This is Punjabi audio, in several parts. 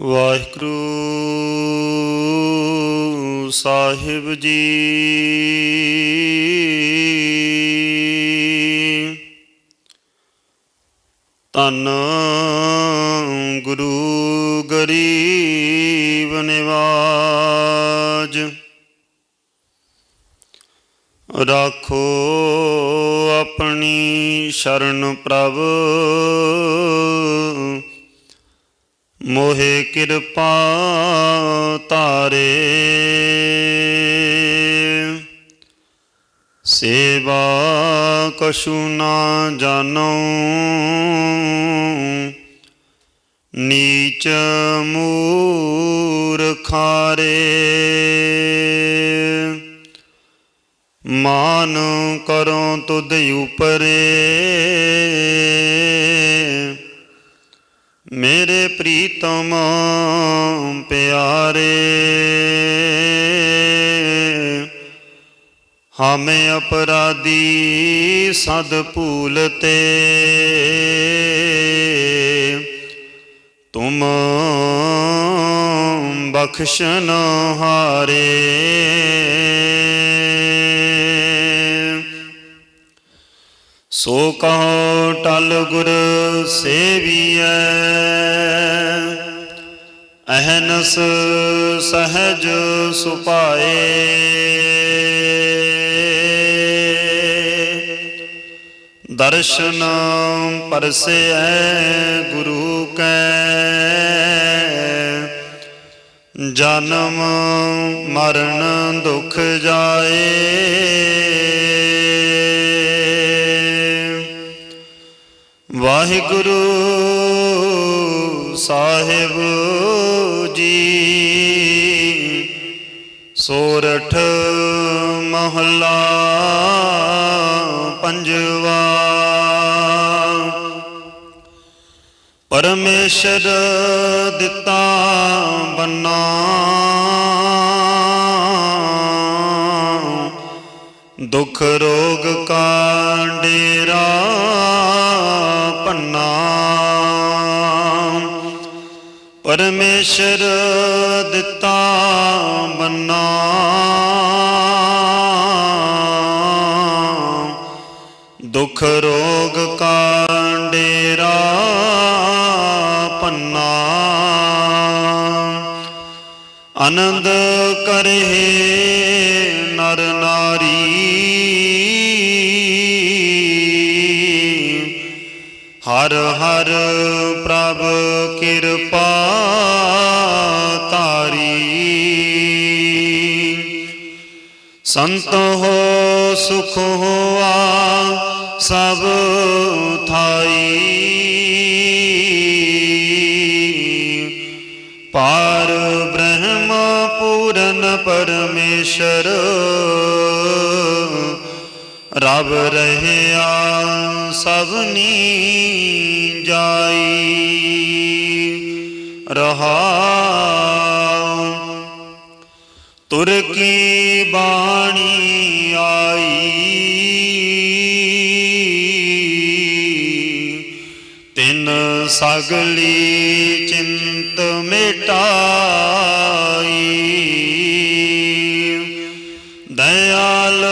ਵਾਹਿਗੁਰੂ ਸਾਹਿਬ ਜੀ। ਤਨ ਗੁਰੂ ਗਰੀਬ ਨਿਵਾਜ। ਰਾਖੋ ਆਪਣੀ ਸ਼ਰਨ ਪ੍ਰਭ। ਮੋਹਿ ਕਿਰਪਾ ਤਾਰੇ। ਸੇਵਾ ਕਛੂ ਨਾ ਜਾਣੋ। ਨੀਚ ਮੂਰਖਾਰੇ। ਮਾਨ ਕਰੋ ਤੁਧ ਉਪਰੇ। ਮੇਰੇ ਪ੍ਰੀਤਮ ਪਿਆਰੇ ਹਮੇ ਅਪਰਾਧੀ ਸਦ ਭੂਲਤੇ ਤੁਮ ਬਖਸ਼ਨ ਹਾਰੇ। ਸੋ ਕਹੋ ਟਲ ਗੁਰ ਸੇਵੀਐ, ਅਹਨਸ ਸਹਜ ਸੁਪਾਏ। ਦਰਸ਼ਨ ਪਰਸੈ ਗੁਰੂ ਕੈ, ਜਨਮ ਮਰਨ ਦੁਖ ਜਾਏ। ਵਾਹਿਗੁਰੂ ਸਾਹਿਬ ਜੀ। ਸੋਰਠ ਮਹਲਾ ਪੰਜਵਾ। ਪਰਮੇਸ਼ਰ ਦਿੱਤਾ ਬੰਨਾ। ਦੁਖ ਰੋਗ ਕਾ ਡੇਰਾ ਪੰਨਾ ਪਰਮੇਸ਼ਰ ਦਿੱਤਾ ਬੰਨਾ ਦੁਖ ਰੋਗ ਕਾ ਡੇਰਾ ਪੰਨਾ। ਆਨੰਦ ਕਰੇ ਨਰ ਨਾਰੀ। ਹਰ ਹਰ ਪ੍ਰਭ ਕਿਰਪਾ ਤਾਰੀ ਸੰਤ ਹੋ, ਸੁਖ ਹੋਆ ਸਭ ਥਾਈ। ਪਾਰ ਬ੍ਰਹਮ ਪੂਰਨ ਪਰਮੇਸ਼ਰ ਰਬ ਰਹਿਆ ਸਭਨੀ ਜਾਈ। ਰਹਾਉ ਤੁਰ ਕੀ ਬਾਣੀ ਆਈ। ਤਿੰਨ ਸਗਲੀ ਚਿੰਤ ਮਿਟਾਈ। ਦਇਆਲ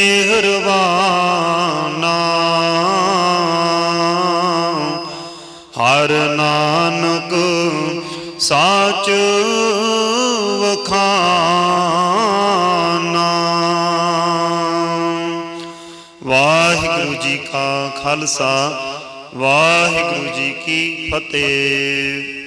ਪੁਰਖ ਹਰ ਨਾਨਕ ਸਾਚ ਵਖਾਨਾ। ਵਾਹਿਗੁਰੂ ਜੀ ਕਾ ਖਾਲਸਾ ਵਾਹਿਗੁਰੂ ਜੀ ਕੀ ਫਤਿਹ।